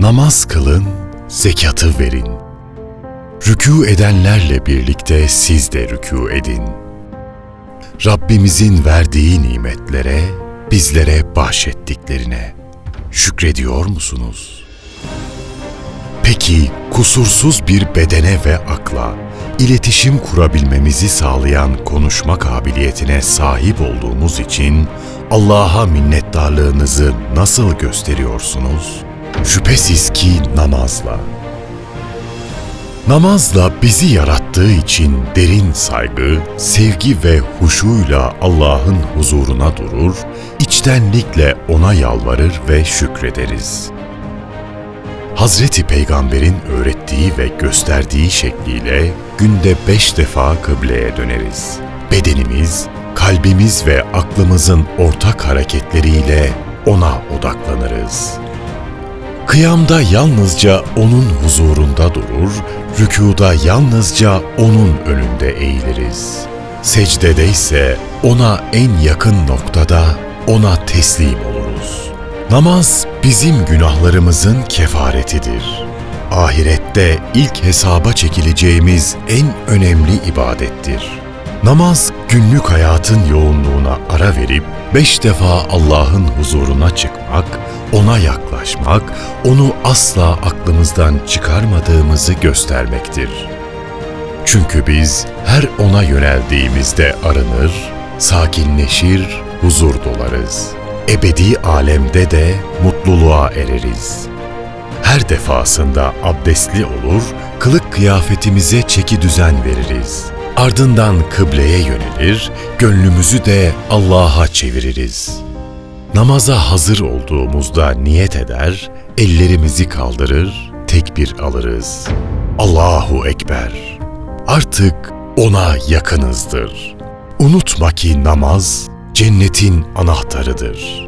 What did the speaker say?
Namaz kılın, zekatı verin. Rükû edenlerle birlikte siz de rükû edin. Rabbimizin verdiği nimetlere, bizlere bahşettiklerine şükrediyor musunuz? Peki kusursuz bir bedene ve akla, iletişim kurabilmemizi sağlayan konuşma kabiliyetine sahip olduğumuz için Allah'a minnettarlığınızı nasıl gösteriyorsunuz? Şüphesiz ki namazla. Namazla bizi yarattığı için derin saygı, sevgi ve huşuyla Allah'ın huzuruna durur, içtenlikle O'na yalvarır ve şükrederiz. Hazreti Peygamber'in öğrettiği ve gösterdiği şekliyle günde beş defa kıbleye döneriz. Bedenimiz, kalbimiz ve aklımızın ortak hareketleriyle O'na odaklanırız. Kıyamda yalnızca O'nun huzurunda durur, rükuda yalnızca O'nun önünde eğiliriz. Secdede ise O'na en yakın noktada O'na teslim oluruz. Namaz bizim günahlarımızın kefaretidir. Ahirette ilk hesaba çekileceğimiz en önemli ibadettir. Namaz günlük hayatın yoğunluğuna ara verip beş defa Allah'ın huzuruna çıkmak, ona yaklaşmak, onu asla aklımızdan çıkarmadığımızı göstermektir. Çünkü biz her ona yöneldiğimizde arınır, sakinleşir, huzur dolarız. Ebedi alemde de mutluluğa ereriz. Her defasında abdestli olur, kılık kıyafetimize çeki düzen veririz. Ardından kıbleye yönelir, gönlümüzü de Allah'a çeviririz. Namaza hazır olduğumuzda niyet eder, ellerimizi kaldırır, tekbir alırız. Allahu Ekber. Artık ona yakınızdır. Unutma ki namaz cennetin anahtarıdır.